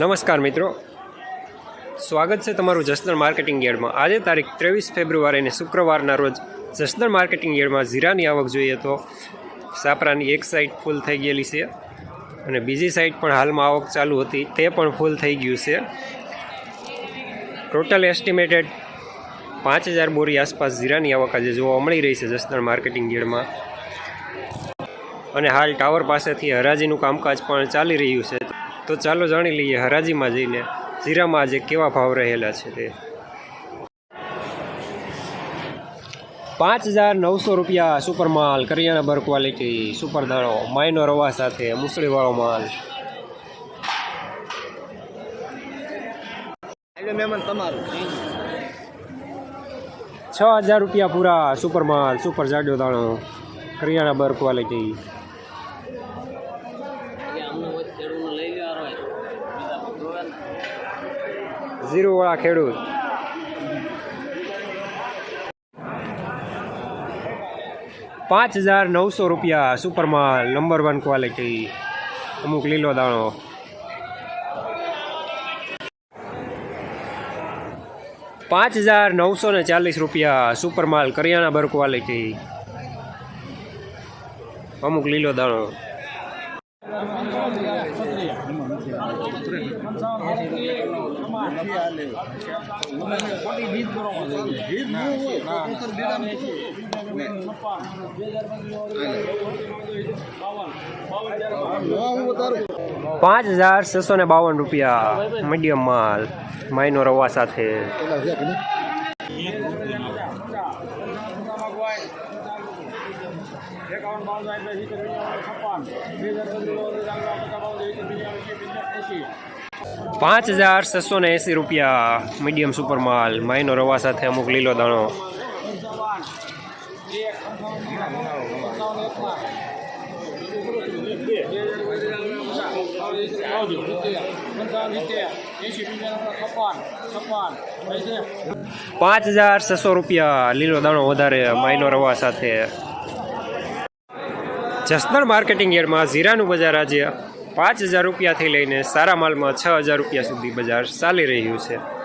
નમસ્કાર મિત્રો. સ્વાગત છે તમારું જસદણ માર્કેટિંગ યાર્ડમાં. આજે તારીખ ત્રેવીસ ફેબ્રુઆરીને શુક્રવારના રોજ જસદણ માર્કેટિંગ યાર્ડમાં જીરાની આવક જોઈએ તો સાપરાની એક સાઈડ ફૂલ થઈ ગયેલી છે અને બીજી સાઈડ પણ હાલમાં આવક ચાલુ હતી, તે પણ ફૂલ થઈ ગયું છે. ટોટલ એસ્ટિમેટેડ પાંચ હજાર બોરી આસપાસ જીરાની આવક આજે જોવા મળી રહી છે જસદણ માર્કેટિંગ યાર્ડમાં. અને હાલ ટાવર પાસેથી હરાજીનું કામકાજ પણ ચાલી રહ્યું છે. તો ચાલો જાણી લઈએ હરાજીમાં જઈને જીરામાં આજે કેવા ભાવ રહેલા છે તે. પાંચ હજાર નવસો રૂપિયા સુપર માલ કરિયાણા બર ક્વોલિટી સુપર દાણો માયનો રવા સાથે મુસળીવાળો માલ. છ હજાર રૂપિયા પૂરા સુપર માલ સુપર જાડો દાણો કરિયાણા બર ક્વોલિટી ઝીરોવાળા ખેડૂત. પાંચ હજાર નવસો રૂપિયા સુપર માલ નંબર વન ક્વોલિટી અમુક લીલો દાણો. પાંચ હજાર નવસો ને ચાલીસ રૂપિયા સુપર માલ કરિયાણા બર ક્વોલિટી અમુક લીલો દાણો. પાંચ હજાર છસો ને બાવન રૂપિયા મીડિયમ માલ માયનો રવા સાથે પાંચ હજાર છસો ને એંસી રૂપિયા મીડિયમ સુપર માલ માઈનો રવા સાથે અમુક લીલો દાણો. પાંચ હજાર છસો રૂપિયા લીલો દાણો વધારે માયનો રવા સાથે. જસદણ માર્કેટિંગ યાર્ડમાં જીરાનું બજાર આજે પાંચ હજાર રૂપિયાથી લઈને સારા માલમાં છ હજાર રૂપિયા સુધી બજાર ચાલી રહ્યું છે.